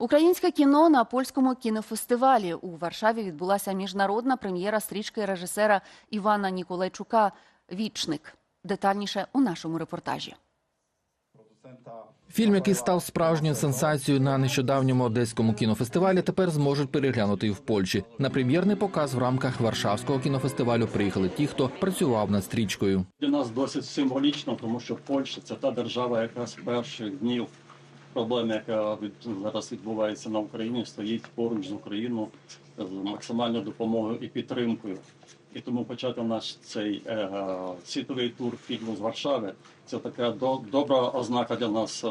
Українське кіно на польському кінофестивалі у Варшаві відбулася міжнародна прем'єра стрічки режисера Івана Ніколайчука Вічник. Детальніше у нашому репортажі. Фільм, який став справжньою сенсацією на нещодавньому одеському кінофестивалі, тепер зможуть переглянути і в Польщі. На прем'єрний показ в рамках Варшавського кінофестивалю приїхали ті, хто працював над стрічкою. Для нас досить символічно, тому що Польща це та держава, яка з перших днів проблем, яка від, зараз відбувається на Україні, стоїть поруч з Україною з максимальною допомогою і підтримкою. І тому почати наш цей е, світовий тур фільму з Варшави це така до, добра ознака для нас е,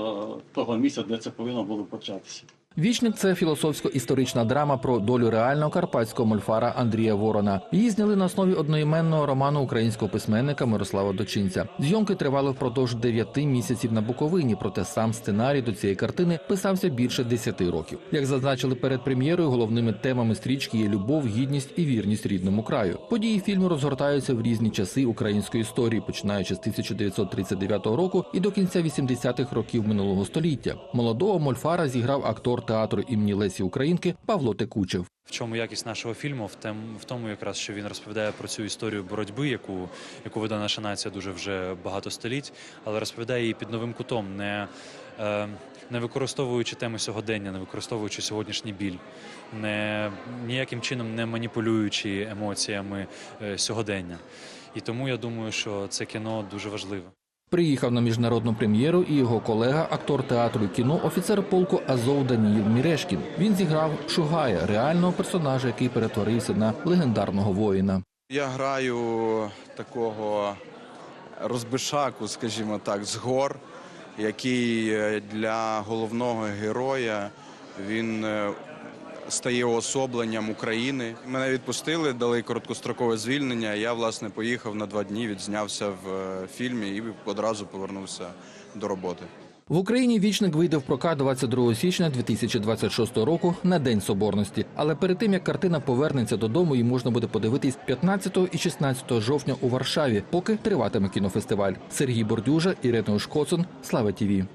того місця, де це повинно було початися. Вічник це філософсько-історична драма про долю реального карпатського мольфара Андрія Ворона. Її зняли на основі одноіменного роману українського письменника Мирослава Дочинця. Зйомки тривали впродовж дев'яти місяців на Буковині, проте сам сценарій до цієї картини писався більше десяти років. Як зазначили перед прем'єрою, головними темами стрічки є любов, гідність і вірність рідному краю. Події фільму розгортаються в різні часи української історії, починаючи з 1939 року і до кінця 80-х років минулого століття. Молодого мольфара зіграв актор театру імені Лесі Українки Павло Текучев. В чому якість нашого фільму? В тем, в тому, якраз що він розповідає про цю історію боротьби, яку, яку веде наша нація дуже вже багато століть, але розповідає її під новим кутом, не, е, не використовуючи теми сьогодення, не використовуючи сьогоднішній біль, не ніяким чином не маніпулюючи емоціями е, сьогодення. І тому я думаю, що це кіно дуже важливе. Приїхав на міжнародну прем'єру і його колега, актор театру і кіно, офіцер полку Азов Даніїл Мірешкін. Він зіграв Шугая, реального персонажа, який перетворився на легендарного воїна. Я граю такого розбишаку, скажімо так, з гор, який е, для головного героя він е, стає уособленням України. Мене відпустили, дали короткострокове звільнення. Я власне поїхав на два дні, відзнявся в е, фільмі і одразу повернувся до роботи. В Україні вічник вийде в прокат 22 січня 2026 року на День Соборності. Але перед тим як картина повернеться додому, її можна буде подивитись 15 і 16 жовтня у Варшаві, поки триватиме кінофестиваль. Сергій Бордюжа, Ірина Ушкоцин, Слава Тіві.